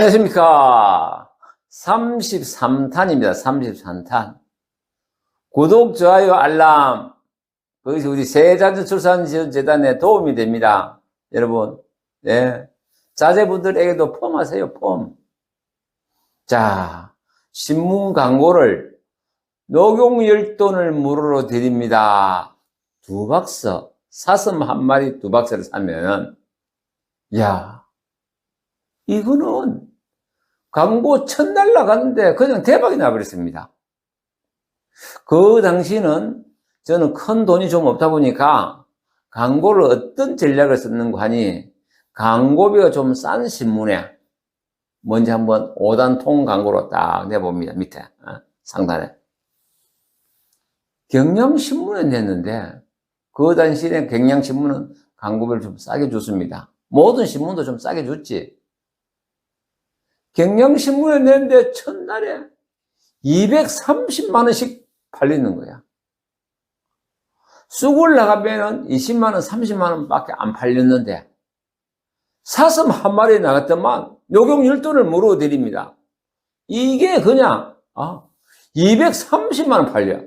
안녕하십니까. 33탄입니다. 33탄. 구독, 좋아요, 알람. 그것이 우리 세자주 출산지원재단에 도움이 됩니다. 여러분, 예. 자제분들에게도 폼하세요, 폼. 자, 신문 광고를 녹용 열돈을 무료로 드립니다. 두 박스, 사슴 한 마리 두 박스를 사면, 야, 이거는 광고 첫날 나갔는데 그냥 대박이 나버렸습니다. 그 당시는 저는 큰 돈이 좀 없다 보니까 광고를 어떤 전략을 썼는가 하니 광고비가 좀 싼 신문에 먼저 한번 5단 통 광고로 딱 내봅니다. 밑에 어, 상단에. 경향신문에 냈는데 그 당시에 경향신문은 광고비를 좀 싸게 줬습니다. 모든 신문도 좀 싸게 줬지. 경향신문에 냈는데 첫날에 230만 원씩 팔리는 거야. 쑥을 나가면은 20만 원, 30만 원밖에 안 팔렸는데 사슴 한 마리 나갔더만 녹용 1돈을 물어 드립니다. 이게 그냥 아, 230만 원 팔려.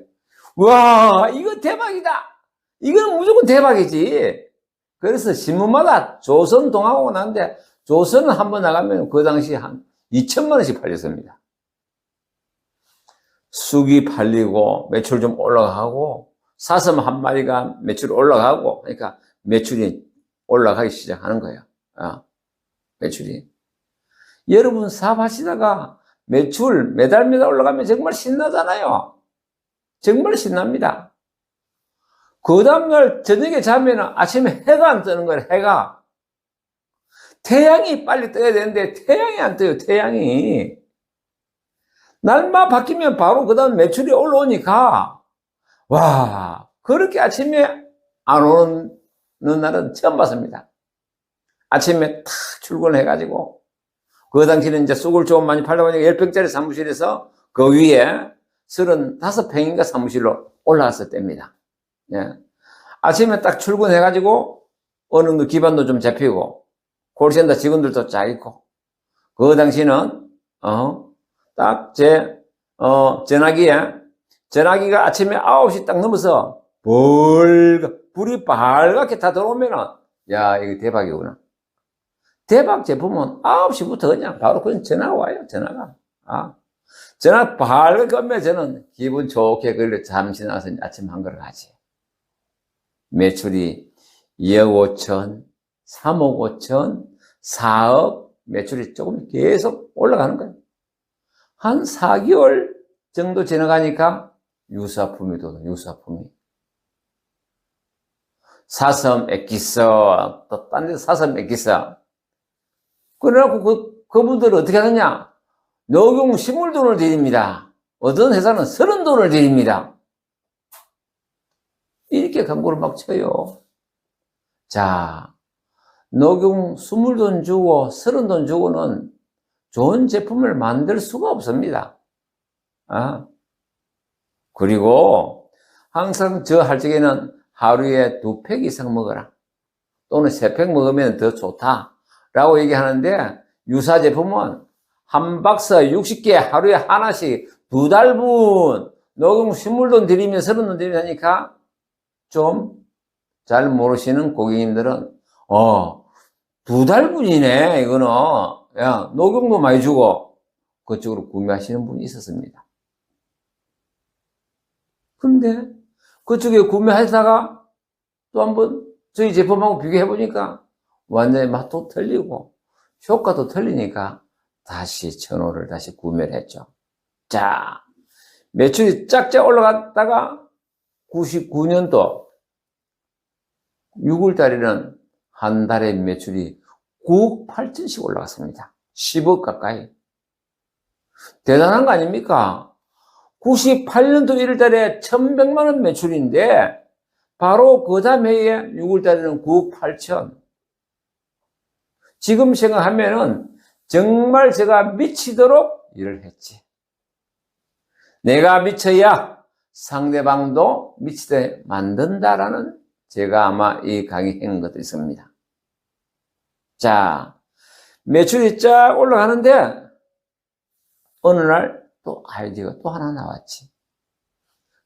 와, 이거 대박이다. 이건 무조건 대박이지. 그래서 신문마다 조선 동하고 나는데 조선은 한번 나가면 그 당시 한 2천만 원씩 팔렸습니다. 쑥이 팔리고 매출 좀 올라가고 사슴 한 마리가 매출 올라가고 그러니까 매출이 올라가기 시작하는 거예요. 어, 매출이. 여러분 사업하시다가 매출 매달 매달 올라가면 정말 신나잖아요. 정말 신납니다. 그 다음날 저녁에 자면 아침에 해가 안 뜨는 거예요, 해가. 태양이 빨리 떠야 되는데 태양이 안 떠요, 태양이. 날만 바뀌면 바로 그 다음 매출이 올라오니까, 와, 그렇게 아침에 안 오는 날은 처음 봤습니다. 아침에 탁 출근해가지고, 그 당시는 이제 쑥을 좀 많이 팔다 보니까 10평짜리 사무실에서 그 위에 35평인가 사무실로 올라왔을 때입니다. 예. 아침에 딱 출근해가지고, 어느 기반도 좀 잡히고, 콜센터 직원들도 쫙 있고, 그 당시는, 어, 딱 제, 어, 전화기에, 전화기가 아침에 9시 딱 넘어서, 벌, 불이 빨갛게 다 들어오면은, 야, 이거 대박이구나. 대박 제품은 9시부터 그냥 바로 그냥 전화가 와요, 전화가. 아. 전화 빨갛게 오면 저는 기분 좋게 그걸 잠시 나가서 아침 한걸 가지. 매출이 2억 5천, 3억 5천, 4억 매출이 조금 계속 올라가는 거예요. 한 4개월 정도 지나가니까 유사품이 도 유사품이. 사슴 엑기서, 또 딴데 사슴 엑기서. 그래갖고 그, 그분들은 어떻게 하느냐? 녹용 식물 돈을 드립니다. 어떤 회사는 서른 돈을 드립니다. 이렇게 광고를 막 쳐요. 자, 녹용 스물 돈 주고 서른 돈 주고는 좋은 제품을 만들 수가 없습니다. 아. 그리고 항상 저 할 적에는 하루에 두 팩 이상 먹어라. 또는 세 팩 먹으면 더 좋다. 라고 얘기하는데 유사 제품은 한 박스 60개 하루에 하나씩 두 달분 녹용 식물돈 드리면 서른 돈 드리면 하니까 좀 잘 모르시는 고객님들은 어, 두 달분이네, 이거는. 야, 녹용도 많이 주고, 그쪽으로 구매하시는 분이 있었습니다. 근데, 그쪽에 구매하다가 또 한번 저희 제품하고 비교해 보니까 완전히 맛도 틀리고, 효과도 틀리니까 다시 천호를 다시 구매를 했죠. 자, 매출이 짝짝 올라갔다가 99년도 6월달에는 한 달에 매출이 9억 8천씩 올라갔습니다. 10억 가까이. 대단한 거 아닙니까? 98년도 1월 달에 1100만 원 매출인데 바로 그 다음 해에 6월 달에는 9억 8천. 지금 생각하면은 정말 제가 미치도록 일을 했지. 내가 미쳐야 상대방도 미치게 만든다라는 제가 아마 이 강의 했는 것도 있습니다. 자, 매출이 쫙 올라가는데 어느 날 또 아이디어가 또 하나 나왔지.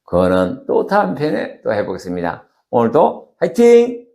그거는 또 다음 편에 또 해보겠습니다. 오늘도 화이팅!